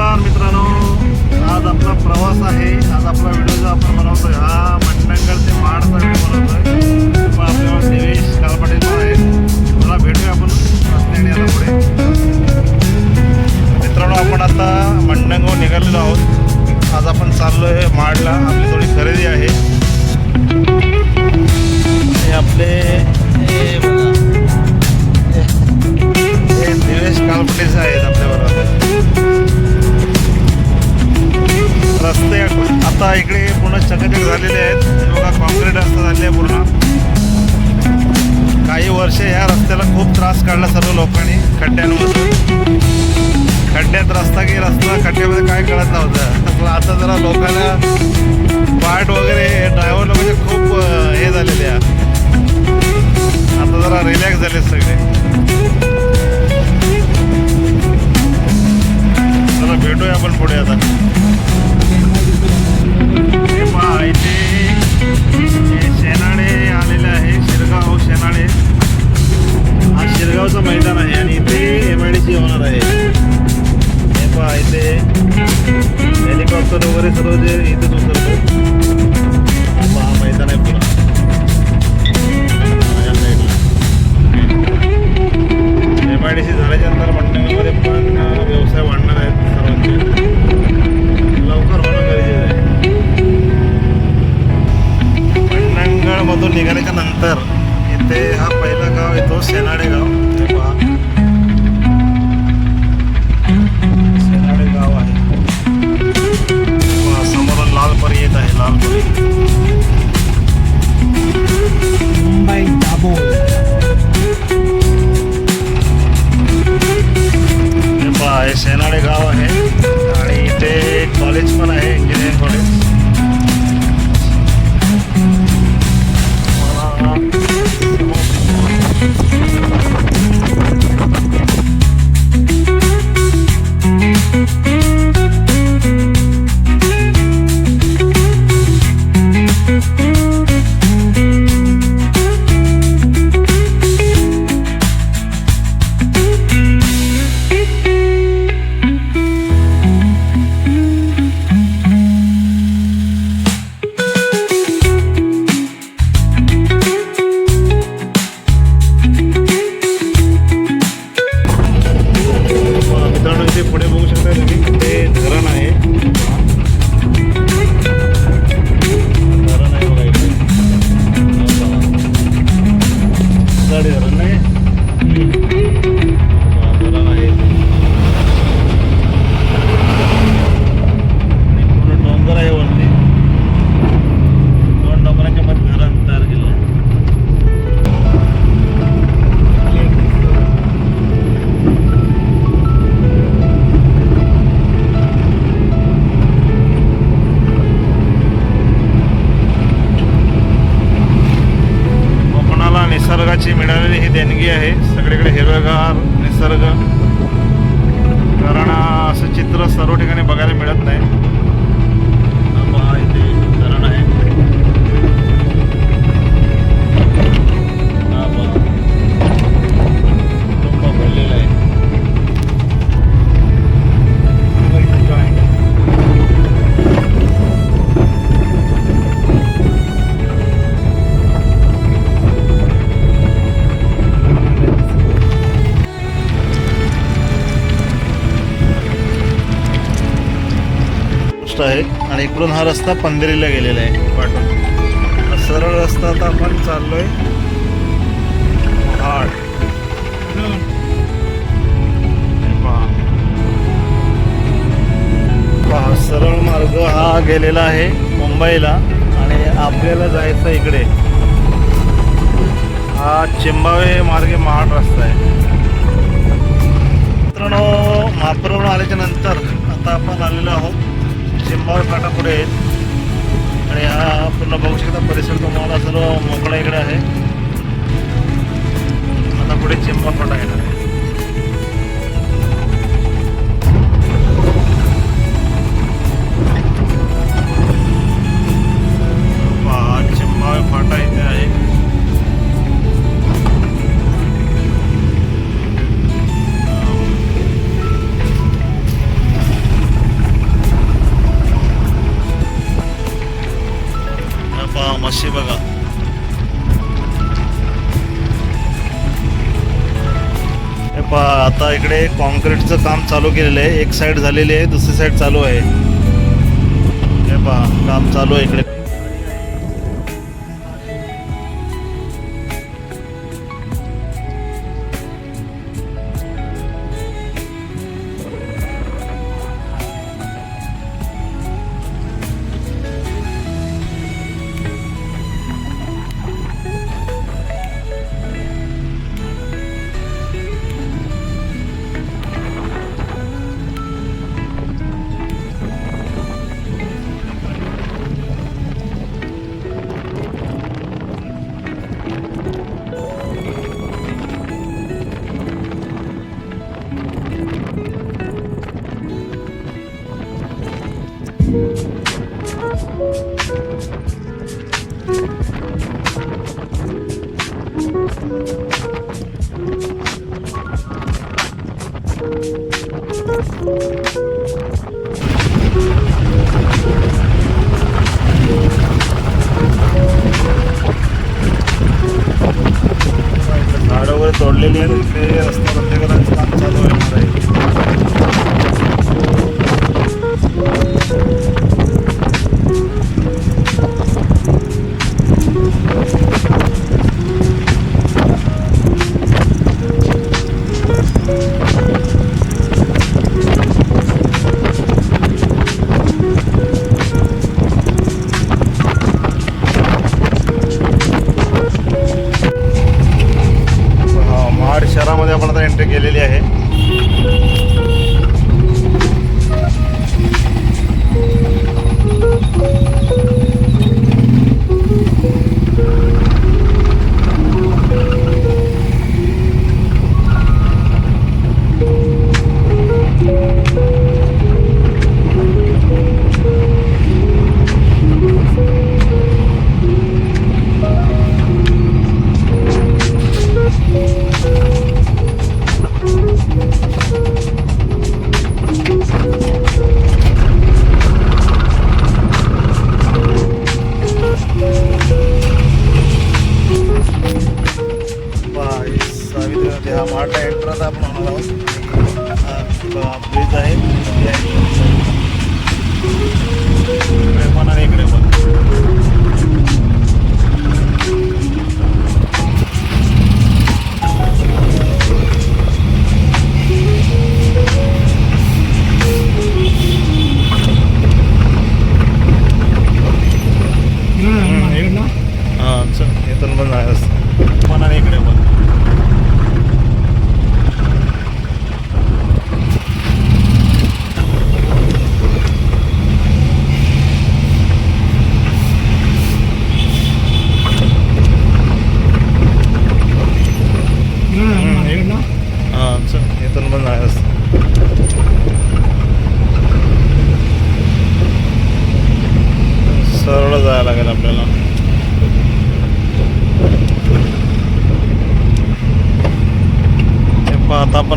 नमस्कार मित्रांनो? आज आपला प्रवास आहे. आज आपला व्हिडिओ जो आपण बनवतोय हा मंडणगड ते महाडचा व्हिडिओ बनवतोय. पण आपल्याला देवेश कालपाटील आहेत. मला भेटूया आपण रस्त्याने आता पुढे. मित्रांनो आपण आता मंडणगड निघालेलो आहोत. आज आपण चाललोय महाडला आपली थोडी खरेदी आहे. हे आपले हे बघा. कालपटेच आहेत आपल्याबरोबर. रस्ते आता इकडे पूर्ण चकचक झालेले आहेत. हे बघा कॉन्क्रीट रस्ता झाले आहे पूर्ण. काही वर्ष ह्या रस्त्याला खूप त्रास काढला सर्व लोकांनी खड्ड्यांमध्ये खड्ड्यात रस्ता की रस्ता खड्ड्यामध्ये काय कळत नव्हतं. आता जरा लोकांना पार्ट वगैरे ड्रायव्हर लोकांचे म्हणजे खूप हे झालेले आहे. आता जरा रिलॅक्स झाले सगळे. भेटूया आपण पुढे आता. हे पहा निसर्गाची मिळालेली ही देणगी आहे. सगळीकडे हिरवेगार निसर्ग. कारण असं चित्र सर्व ठिकाणी बघायला मिळत नाही. रस्ता आहे आणि इकडून हा रस्ता पंधेरीला गेलेला आहे वाटून सरळ रस्ता आता आपण चाललोय. महाड पहा. सरळ मार्ग हा गेलेला आहे मुंबईला आणि आपल्याला जायचं इकडे. हा चिंबावे मार्गे महाड रस्ता आहे. मित्रांनो महापुरावरून आल्याच्यानंतर आता आपण आलेलो आहोत. चिंबावे फाटा पुढे आहेत. आणि हा पूर्ण बघू शकता परिसर तुम्हाला सर्व मोकळा इकडे आहे. आता पुढे चिंबाळ फाटा येणार. आहे म्हशी बघा हे पहा आता इकडे कॉन्क्रीटचं काम चालू केलेलं आहे. एक साईड झालेली आहे दुसरी साईड चालू आहे. हे पहा काम चालू आहे इकडे. झाडं तोडलेली आहे. ते रस्ता रस्तेकरांचं काम चालू आहे.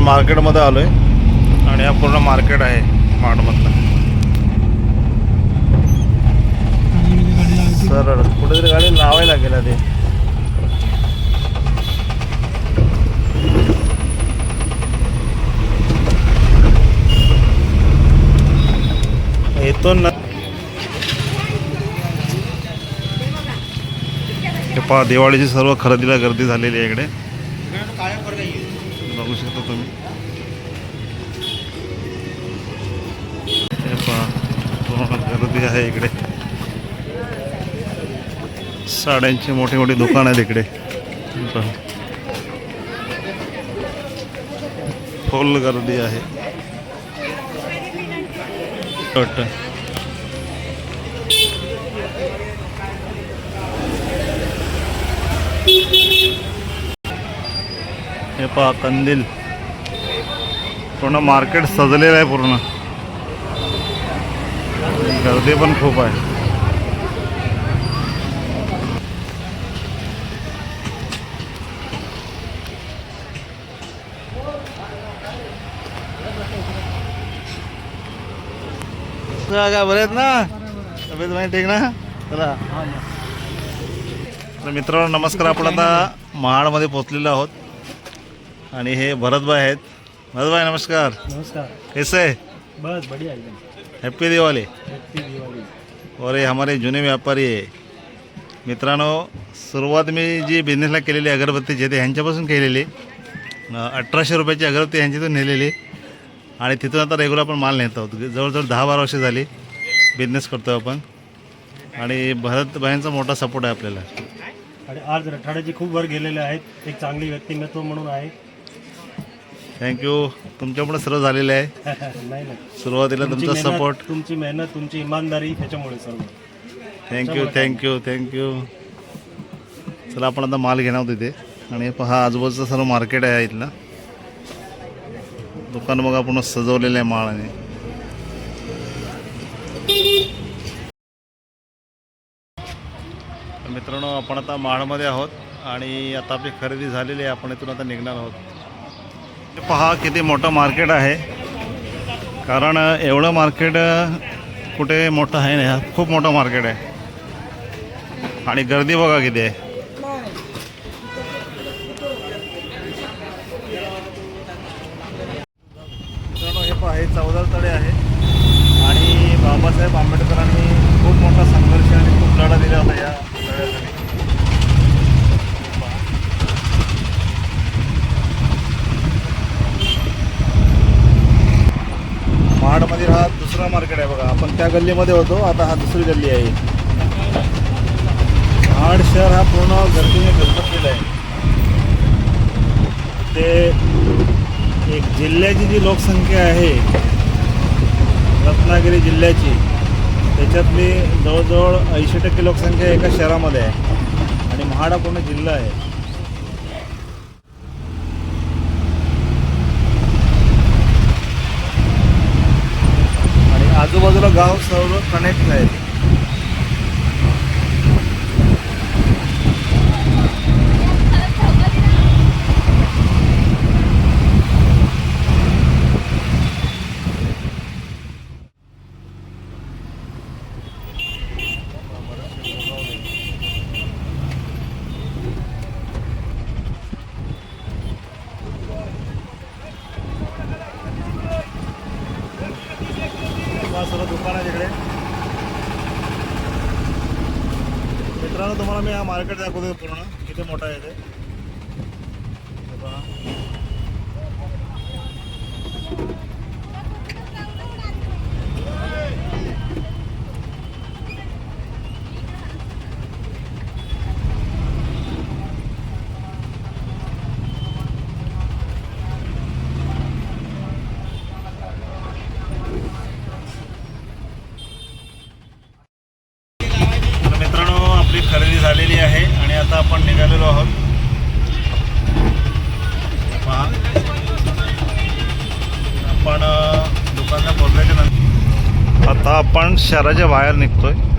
आपण मार्केटमध्ये आलोय आणि हा पूर्ण मार्केट आहे माडमधला. सरळ कुठेतरी गाडी लावायला लागेल आधी येतो ना. पहा दिवाळीची सर्व खरेदीला गर्दी झालेली आहे इकडे. शकता तुम्ही. हे पहा गर्दी आहे इकडे. साड्यांची मोठी मोठी दुकान आहेत इकडे. फुल गर्दी आहे. वाटतं हे पहा कंदील. पूर्ण मार्केट सजलेलं आहे पूर्ण. गर्दी पण खूप आहे. काय बरे आहेत ना? तब्येत माहिती ठीक ना? चला. तर मित्रांनो नमस्कार. आपण आता महाडमध्ये पोचलेलो आहोत. आणि हे भरतबाई आहेत. भरतभाई नमस्कार. नमस्कार. कैसे बस बढ़िया एकदम. हैप्पी दिवाली हैप्पी दिवाळी और हे हमारे जुने व्यापारी आहे मित्रांनो सुरुवात मी जी बिझनेसला केलेली अगरबत्तीची ते ह्यांच्यापासून केलेली. अठराशे रुपयाची अगरबत्ती ह्यांच्यातून नेलेली. आणि तिथून आता रेग्युलर आपण माल नेत आहोत. जवळजवळ दहा बारा वर्ष झाली बिझनेस करतो आपण. आणि भरतभाईंचा मोठा सपोर्ट आहे आपल्याला. आणि आज रठाड्याची खूप वर गेलेले आहेत. एक चांगली व्यक्तिमत्व म्हणून आहे. थँक्यू तुमच्यामुळे सर्व झालेलं आहे. नाही सुरुवातीला तुमची मेहनत- सपोर्ट तुमची मेहनत तुमची इमानदारी त्याच्यामुळे सर्व. थँक्यू थँक्यू थँक्यू चला आपण आता माल घेणार आहोत तिथे आणि पहा आजूबाजूचं सर्व मार्केट आहे इथलं. दुकान बघा पूर्ण सजवलेलं आहे माळाने तर मित्रांनो आपण आता माळमध्ये आहोत आणि आता आपली खरेदी झालेली आहे. आपण इथून आता निघणार आहोत. पहा किती मोठं मार्केट आहे. कारण एवढं मार्केट कुठे मोठं आहे नाही. खूप मोठं मार्केट आहे. आणि गर्दी बघा किती आहे मित्रांनो हे पहा हे चौदा तळे आहे आणि बाबासाहेब आंबेडकरांनी खूप मोठा संघर्ष आणि खूप लढा दिला होता या तळ्यासाठी मंदिर हा दुसरा मार्केट आहे बघा. आपण त्या गल्लीमध्ये होतो. आता हा दुसरी गल्ली आहे. महाड शहर हा पूर्ण गर्दीने गजबजलेला आहे ते एक जिल्ह्याची जी लोकसंख्या आहे रत्नागिरी जिल्ह्याची त्याच्यातली जवळजवळ ऐंशी टक्के लोकसंख्या एका शहरामध्ये आहे. आणि महाड हा पूर्ण जिल्हा आहे. आणि आजूबाजूला गाव सर्व कनेक्ट आहेत हा सर्व दुकान आहे तिकडे मित्रांनो तुम्हाला मी हा मार्केट दाखवतो पूर्ण. किती मोठा आहे ते. बघा पहा. तर मित्रांनो आपली खरेदी झालेली आहे आणि आता आपण निघालेलो आहोत हे पहा आपण अ, दुकानला पोहोचल्याच्या नंतर आता आपण शहराच्या बाहेर निघतो आहे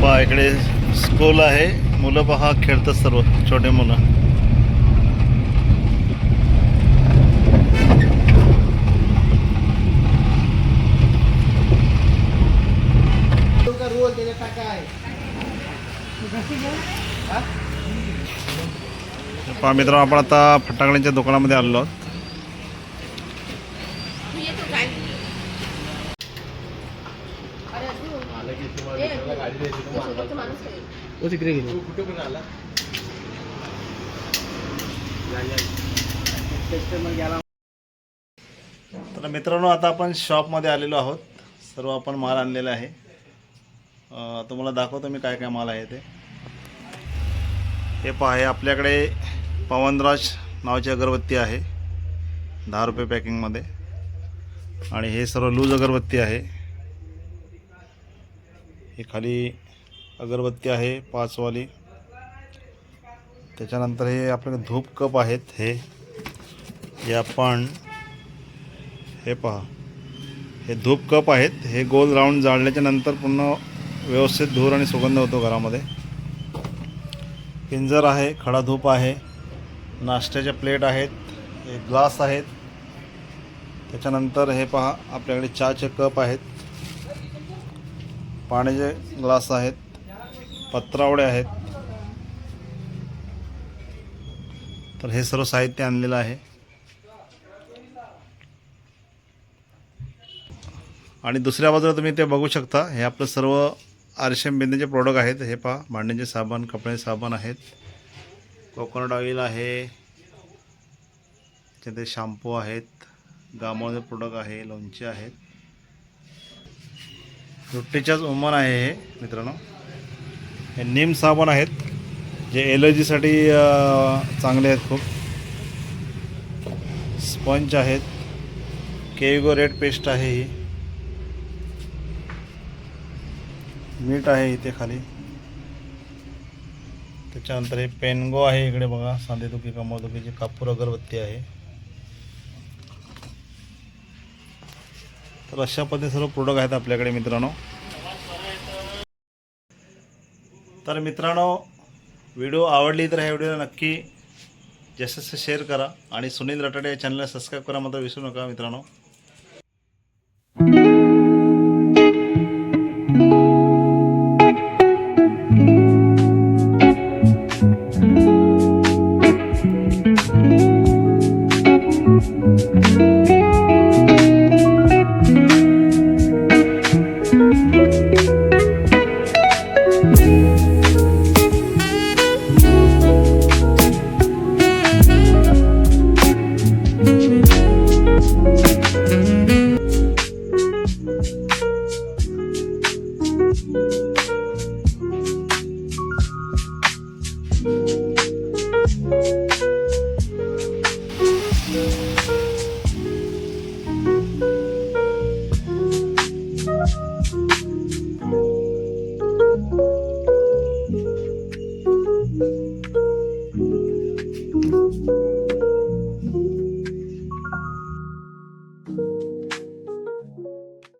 पहा इकडे स्कूल आहे. मुलं पहा खेळतात सर्व छोटे मुलं. पहा मित्रांनो आपण आता फटाकड्यांच्या दुकानामध्ये आलेलो आहोत. तो तिकडे गेलो. तर मित्रांनो आता आपण शॉपमध्ये आलेलो आहोत. सर्व आपण माल आणलेला आहे. अं, तुम्हाला दाखवतो मी काय काय माल आहे ते. हे पहा हे आपल्याकडे पवनराज नावाची अगरबत्ती आहे. दहा रुपये पॅकिंगमध्ये आणि हे सर्व लूज अगरबत्ती आहे. हे खाली अगरबत्ती आहे पाचवाली. त्याच्यानंतर हे आपल्याकडे धूप कप आहेत हे. जे आपण हे पहा. हे धूप कप आहेत. हे गोल राऊंड जाळल्याच्या नंतर पुन्हा व्यवस्थित धूर आणि सुगंध होतो घरामध्ये. पिंजर आहे खडा धूप आहे. नाश्त्याच्या प्लेट आहेत. हे ग्लास आहेत. त्याच्यानंतर हे पहा आपल्याकडे चहाचे कप आहेत. पाण्याचे ग्लास आहेत. पत्रावळे आहेत. तर हे सर्व साहित्य आणलेलं आहे. आणि दुसऱ्या बाजूला तुम्ही ते बघू शकता. हे आपलं सर्व आरशेम बिंदेचे प्रोडक्ट आहेत. हे पहा भांड्याचे साबण कपड्याचे साबण आहेत. कोकोनट ऑइल आहे. त्याचे शॅम्पू आहेत. गामाचे प्रोडक्ट आहे लोणचे आहेत. रुट्टीच्याच उमन आहे हे मित्रांनो. हे नीम साबण आहेत जे एलर्जीसाठी चांगले आहेत खूप. स्पंज आहेत. केविगो रेड पेस्ट आहे ही. मीठ आहे इथे खाली. त्याच्यानंतर हे पेनगो आहे इकडे बघा सांधेदुखी कमरदुखीची कापूर अगरबत्ती आहे. तर अशा पद्धतीने सर्व प्रोडक्ट आहेत आपल्याकडे मित्रांनो. तर मित्रांनो व्हिडिओ आवडली तर ह्या व्हिडिओला नक्की जास्तीत शेअर करा. आणि सुनील रटाडे या चॅनलला सबस्क्राईब करा मात्र विसरू नका मित्रांनो.